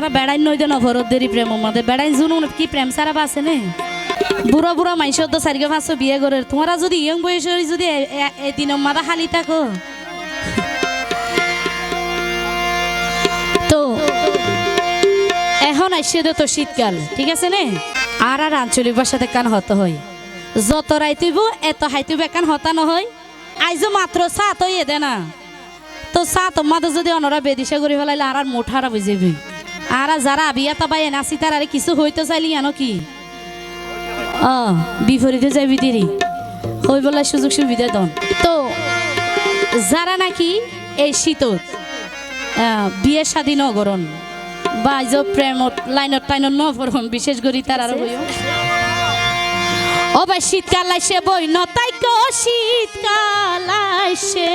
তোমারা বেড়াই নই দেন অভরদেরই প্রেম মধ্যে বেড়াই জুনুন কি প্রেম? সারা আছে নে। বুড়া বুড়া মাইসর তো চারিকে পাঁচশো বিয়ে করে। তোমরা যদি ইয়ং বয়সের যদি এদিন মাদা খালি থাকো। তো, এখন আসছে তো শীতকাল, ঠিক আছে নে? আর আর আঞ্চলিক ভাষাতে কান হত হয়। যত রাইতিব এত হাইতিব একান হতা নহয়। আইজো মাত্র চা তো এ দে না তো চা তোমাদের যদি অনরা বেদিশা করে ফেলাইলে আর আর মোঠারা বুঝেবি। আর যারা বিয়া তাবাই এনাসি তার আরে কিছু হইতে চাইলি জানো কি? অ বিপরীতে যাবি দেরি। হই বলার সুযোগ সুবিধা দন। তো যারা নাকি এই শীতত আহ, বিয়ে শাদী নগরণ বা যে প্রেমত লাইনত টাইনত নভরণ বিশেষ করে তার আর হইও ভাই শীতকাল আইসে বই নতাই কো শীতকাল আইসে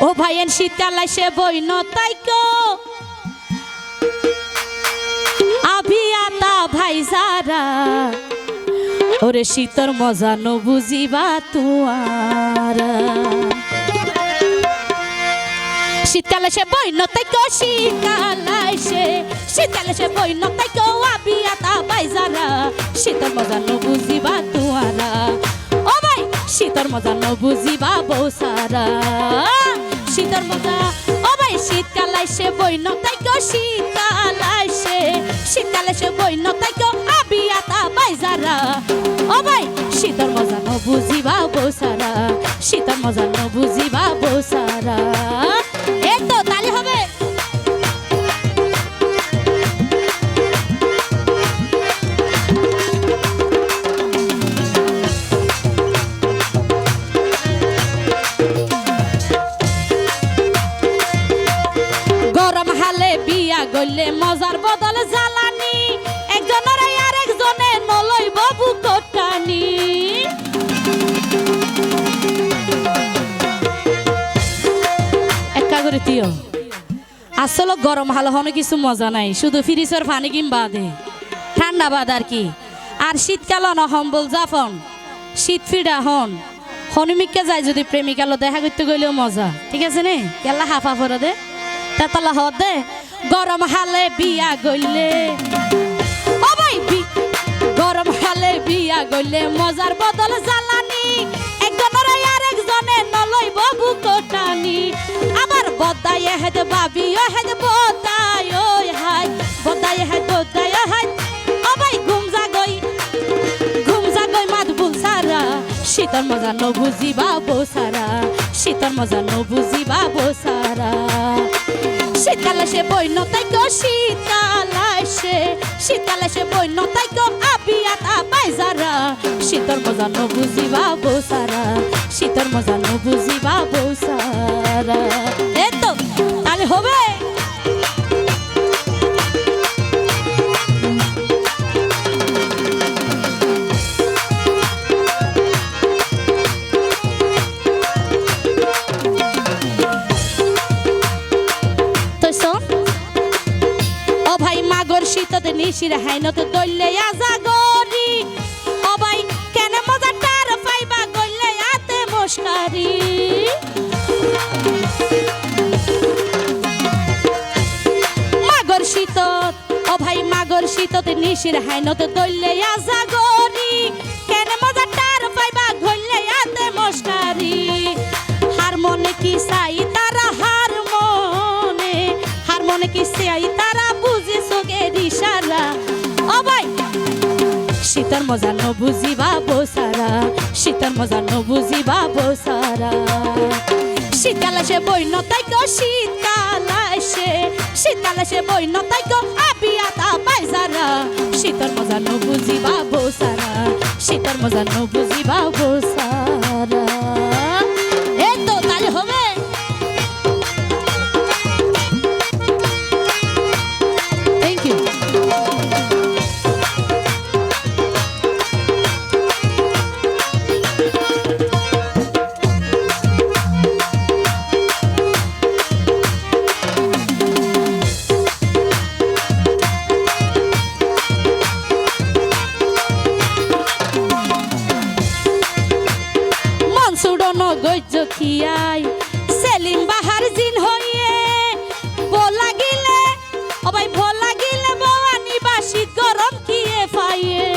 ও এন শীতকাল আইসে বই নতাই কো ভাই যারা, ওরে শীতর মজা ন বুঝিবা তুয়ারা। শীতকালে সে বই নতাই কো শীতকালে সে শীতকালে সে বই নতাই কো আবিয়াতা বাইজারা শীতর মজা ন বুঝিবা তুয়ারা। ও ভাই, শীতর মজা ন বুঝিবা বৌসারা শীতর মজা, ও ভাই, শীতকালে সে বই নতাই কো শীতকালে সে শীতকালে সে বই নতাই কো আবিয়াতা বাইজারা। ও ভাই, শীতর মজা ন বুঝিবা বৌসারা শীতর মজা ন বুঝিবা বৌসারা দিও আসলে গরম হালো হনে কিছু মজা নাই, শুধু ফ্রিজের পানি কিনবা দে ঠান্ডা বাদ আর কি। আর শীতকাল ন সম্বল জাফন, শীত ফিডা হন। হনুমিককে যায় যদি প্রেমিকালো দেখা করতে গেলেও মজা। ঠিক আছে নে? কেলা হাফা ফরে দে। তেতলা হ দে। গরম হালে বিয়া গইলে। ও ভাই গরম হালে বিয়া গইলে মজার বদল জ্বালানি বদায় হেদ বাবি হেদ বদায় ওই হাই। বদায় হেদ বদায় হাই। ও ভাই, ঘুম জাগই ঘুম জাগই মাত বুল সারা। শীতর মজা ন বুঝিবা বসারা শীতর মজা ন বুঝিবা বসারা শীতকালে সে বই নতাই কো শীতকালে সে। শীতকালে সে বই নতাই কো আবিয়াতা বাইজারা শীতর মজা ন বুঝিবা বসারা শীতর মজা ন বুঝিবা বসারা এই হবে? ভাই মাগর শীততে নিশির হাইনত দইলে আজা গরি শীততে নিশির হাইনত দইলে আজা গরি কেন মজা টার পাইবা গইলে আতে মস্কারি হার মনে কি চাই তারা হার মনে। হার মনে কি চাই তারা বুঝে সোগে দিশারা। ও ভাই। শীতর মজা ন বুঝিবা বসারা। শীতর মজা ন বুঝিবা বসারা। শীতকাল আসে বই নতাই কো শীতকাল আসে। শীতকাল আসে বই আবিয়াতা বাইজারা শীতর মজা ন বুঝিবা বসারা শীতর মজা ন বুঝিবা বসারা বাসিয়াই সেলিম বাহার জিন হইয়ে বলা গিলে, ও ভাই বলা গিলে বওয়ানি বাসি গরম কিয়ে ফাইয়ে।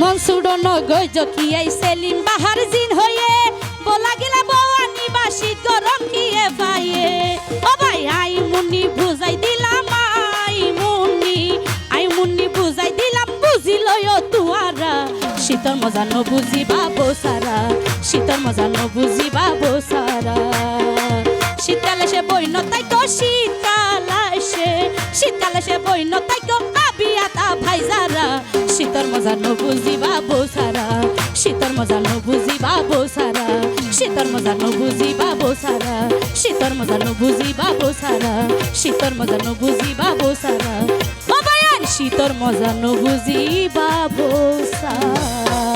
মনসুডন গই জকিয়াই সেলিম বাহার জিন শীতর মজা ন বুঝিবা সারা শীতর মজা ন বুঝিবা সারা। শীতকালে সে বইন, তাই তো শীতকাল আসে। শীতকালে সে বইন, তাই তো আবিয়াতা ভাইজারা। শীতর মজা ন বুঝিবা সারা শীতর মজা ন বুঝিবা সারা। শীতর মজা ন বুঝিবা সারা শীতর মজা ন বুঝিবা সারা। শীতর মজা ন বুঝিবা সারা। শীতর মজা ন বুঝিবা সারা